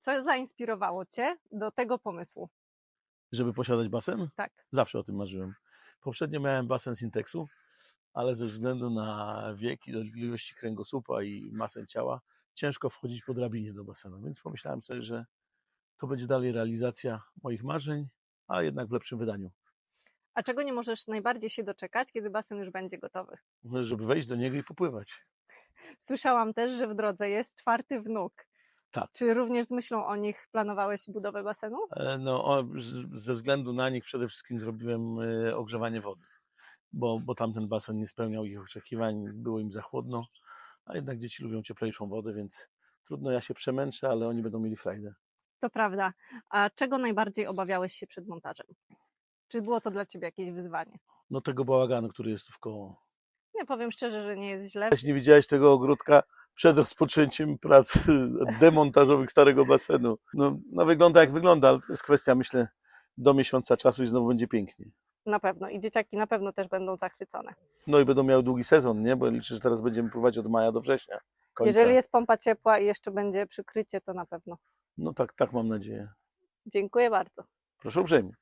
co zainspirowało Cię do tego pomysłu? Żeby posiadać basen? Tak. Zawsze o tym marzyłem. Poprzednio miałem basen Sintexu, ale ze względu na wiek i ilości kręgosłupa i masę ciała ciężko wchodzić po drabinie do basenu, więc pomyślałem sobie, że to będzie dalej realizacja moich marzeń, a jednak w lepszym wydaniu. A czego nie możesz najbardziej się doczekać, kiedy basen już będzie gotowy? Żeby wejść do niego i popływać. Słyszałam też, że w drodze jest czwarty wnuk. Tak. Czy również z myślą o nich planowałeś budowę basenu? E, No, o, ze względu na nich przede wszystkim zrobiłem e, ogrzewanie wody, bo, bo tamten basen nie spełniał ich oczekiwań, było im za chłodno, a jednak dzieci lubią cieplejszą wodę, więc trudno, ja się przemęczę, ale oni będą mieli frajdę. To prawda. A czego najbardziej obawiałeś się przed montażem? Czy było to dla Ciebie jakieś wyzwanie? No tego bałaganu, który jest tu w koło. Nie powiem szczerze, że nie jest źle. Jeśli nie widziałeś tego ogródka przed rozpoczęciem prac demontażowych starego basenu. No, no wygląda jak wygląda, ale to jest kwestia, myślę, do miesiąca czasu i znowu będzie pięknie. Na pewno. I dzieciaki na pewno też będą zachwycone. No i będą miały długi sezon, nie? Bo liczę, że teraz będziemy pływać od maja do września. Końca. Jeżeli jest pompa ciepła i jeszcze będzie przykrycie, to na pewno. No tak, tak mam nadzieję. Dziękuję bardzo. Proszę uprzejmie.